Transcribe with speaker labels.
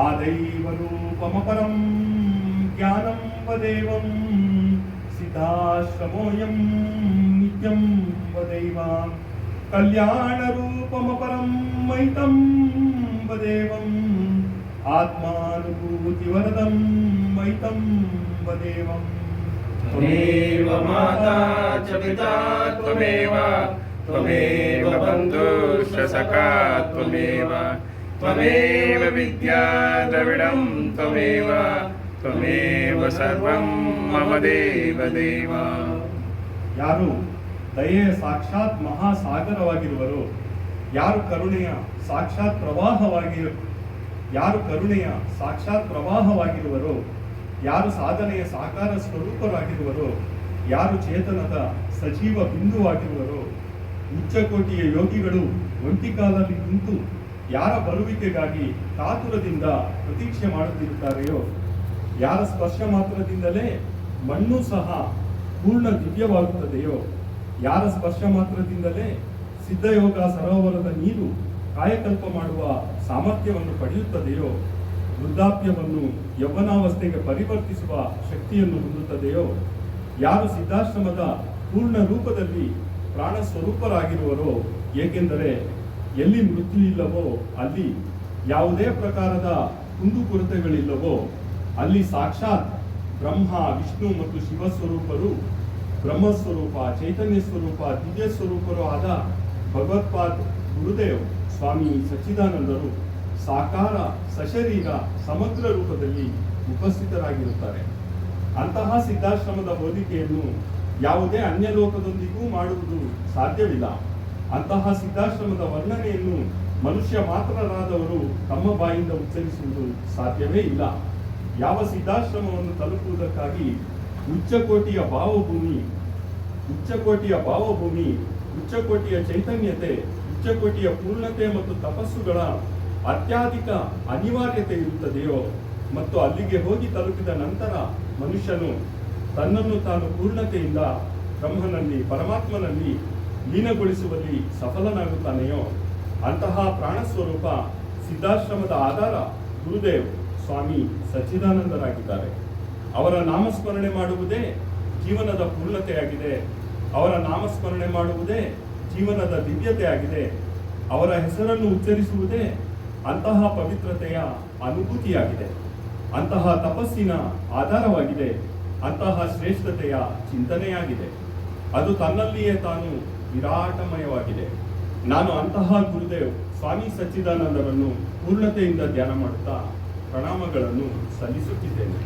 Speaker 1: आदैवरूपमपरं ज्ञानं वदेवं सिद्धाश्रमोऽयं नित्यं वदैव कल्याणरूपमपरं मैतं वदेवम् आत्मानुभूतिवरदं मैतं वदेवम्
Speaker 2: त्वमेव माता च पिता त्वमेव त्वमेव बन्धुश्च सखा त्वमेव त्वमेव विद्या द्रविडं त्वमेव त्वमेव सर्वं मम देव देव
Speaker 1: ಯಾರು ದಯೆಯ ಸಾಕ್ಷಾತ್ ಮಹಾಸಾಗರವಾಗಿರುವರು ಯಾರು ಕರುಣೆಯ ಸಾಕ್ಷಾತ್ ಪ್ರವಾಹವಾಗಿ ಯಾರು ಕರುಣೆಯ ಸಾಕ್ಷಾತ್ ಪ್ರವಾಹವಾಗಿರುವರು ಯಾರು ಸಾಧನೆಯ ಸಾಕಾರ ಸ್ವರೂಪರಾಗಿರುವರು ಯಾರು ಚೇತನದ ಸಜೀವ ಬಿಂದುವಾಗಿರುವರು ಉಚ್ಚಕೋಟಿಯ ಯೋಗಿಗಳು ಒಂಟಿಕಾಲಲ್ಲಿ ನಿಂತು ಯಾರ ಬರುವಿಕೆಗಾಗಿ ಕಾತುರದಿಂದ ಪ್ರತೀಕ್ಷೆ ಮಾಡುತ್ತಿರುತ್ತಾರೆಯೋ, ಯಾರ ಸ್ಪರ್ಶ ಮಾತ್ರದಿಂದಲೇ ಮಣ್ಣು ಸಹ ಪೂರ್ಣ ದಿವ್ಯವಾಗುತ್ತದೆಯೋ, ಯಾರ ಸ್ಪರ್ಶ ಮಾತ್ರದಿಂದಲೇ ಸಿದ್ಧಯೋಗ ಸರೋವರದ ನೀರು ಕಾಯಕಲ್ಪ ಮಾಡುವ ಸಾಮರ್ಥ್ಯವನ್ನು ಪಡೆಯುತ್ತದೆಯೋ, ವೃದ್ಧಾಪ್ಯವನ್ನು ಯೌವನಾವಸ್ಥೆಗೆ ಪರಿವರ್ತಿಸುವ ಶಕ್ತಿಯನ್ನು ಹೊಂದುತ್ತದೆಯೋ, ಯಾರು ಸಿದ್ಧಾಶ್ರಮದ ಪೂರ್ಣ ರೂಪದಲ್ಲಿ ಪ್ರಾಣ ಸ್ವರೂಪರಾಗಿರುವರೋ ಏಕೆಂದರೆ ಎಲ್ಲಿ ಮೃತ್ಯು ಇಲ್ಲವೋ, ಅಲ್ಲಿ ಯಾವುದೇ ಪ್ರಕಾರದ ಕುಂದುಕೊರತೆಗಳಿಲ್ಲವೋ ಅಲ್ಲಿ ಸಾಕ್ಷಾತ್ ಬ್ರಹ್ಮ, ವಿಷ್ಣು ಮತ್ತು ಶಿವ ಸ್ವರೂಪರು ಬ್ರಹ್ಮ ಸ್ವರೂಪ ಚೈತನ್ಯ ಸ್ವರೂಪ, ದಿವ್ಯ ಸ್ವರೂಪರು ಆದ ಭಗವತ್ಪಾದ್ ಗುರುದೇವ್ ಸ್ವಾಮಿ ಸಚ್ಚಿದಾನಂದರು ಸಾಕಾರ, ಸಶರೀರ, ಸಮಗ್ರ ರೂಪದಲ್ಲಿ ಉಪಸ್ಥಿತರಾಗಿರುತ್ತಾರೆ. ಅಂತಹ ಸಿದ್ಧಾಶ್ರಮದ ಹೋಲಿಕೆಯನ್ನು ಯಾವುದೇ ಅನ್ಯ ಲೋಕದೊಂದಿಗೂ ಮಾಡುವುದು ಸಾಧ್ಯವಿಲ್ಲ. ಅಂತಹ ಸಿದ್ಧಾಶ್ರಮದ ವರ್ಣನೆಯನ್ನು ಮನುಷ್ಯ ಮಾತ್ರರಾದವರು ತಮ್ಮ ಬಾಯಿಂದ ಉಚ್ಚರಿಸುವುದು ಸಾಧ್ಯವೇ ಇಲ್ಲ. ಯಾವ ಸಿದ್ಧಾಶ್ರಮವನ್ನು ತಲುಪುವುದಕ್ಕಾಗಿ ಉಚ್ಚಕೋಟಿಯ ಭಾವಭೂಮಿ ಉಚ್ಚಕೋಟಿಯ ಭಾವಭೂಮಿ, ಉಚ್ಚಕೋಟಿಯ ಚೈತನ್ಯತೆ, ಉಚ್ಚಕೋಟಿಯ ಪೂರ್ಣತೆ ಮತ್ತು ತಪಸ್ಸುಗಳ ಅತ್ಯಾಧಿಕ ಅನಿವಾರ್ಯತೆ ಇರುತ್ತದೆಯೋ ಮತ್ತು ಅಲ್ಲಿಗೆ ಹೋಗಿ ತಲುಪಿದ ನಂತರ ಮನುಷ್ಯನು ತನ್ನನ್ನು ತಾನು ಪೂರ್ಣತೆಯಿಂದ ಬ್ರಹ್ಮನಲ್ಲಿ, ಪರಮಾತ್ಮನಲ್ಲಿ ಲೀನಗೊಳಿಸುವಲ್ಲಿ ಸಫಲನಾಗುತ್ತಾನೆಯೋ? ಅಂತಹ ಪ್ರಾಣಸ್ವರೂಪ ಸಿದ್ಧಾಶ್ರಮದ ಆಧಾರ ಗುರುದೇವ್ ಸ್ವಾಮಿ ಸಚ್ಚಿದಾನಂದರಾಗಿದ್ದಾರೆ. ಅವರ ನಾಮಸ್ಮರಣೆ ಮಾಡುವುದೇ ಜೀವನದ ಪೂರ್ಣತೆಯಾಗಿದೆ. ಅವರ ನಾಮಸ್ಮರಣೆ ಮಾಡುವುದೇ ಜೀವನದ ದಿವ್ಯತೆಯಾಗಿದೆ. ಅವರ ಹೆಸರನ್ನು ಉಚ್ಚರಿಸುವುದೇ ಅಂತಹ ಪವಿತ್ರತೆಯ ಅನುಭೂತಿಯಾಗಿದೆ. ಅಂತಹ ತಪಸ್ಸಿನ ಆಧಾರವಾಗಿದೆ. ಅಂತಹ ಶ್ರೇಷ್ಠತೆಯ ಚಿಂತನೆಯಾಗಿದೆ. ಅದು ತನ್ನಲ್ಲಿಯೇ ತಾನು ವಿರಾಟಮಯವಾಗಿದೆ. ನಾನು ಅಂತಹ ಗುರುದೇವ್ ಸ್ವಾಮಿ ಸಚ್ಚಿದಾನಂದರನ್ನು ಪೂರ್ಣತೆಯಿಂದ ಧ್ಯಾನ ಮಾಡುತ್ತಾ ಪ್ರಣಾಮಗಳನ್ನು ಸಲ್ಲಿಸುತ್ತಿದ್ದೇನೆ.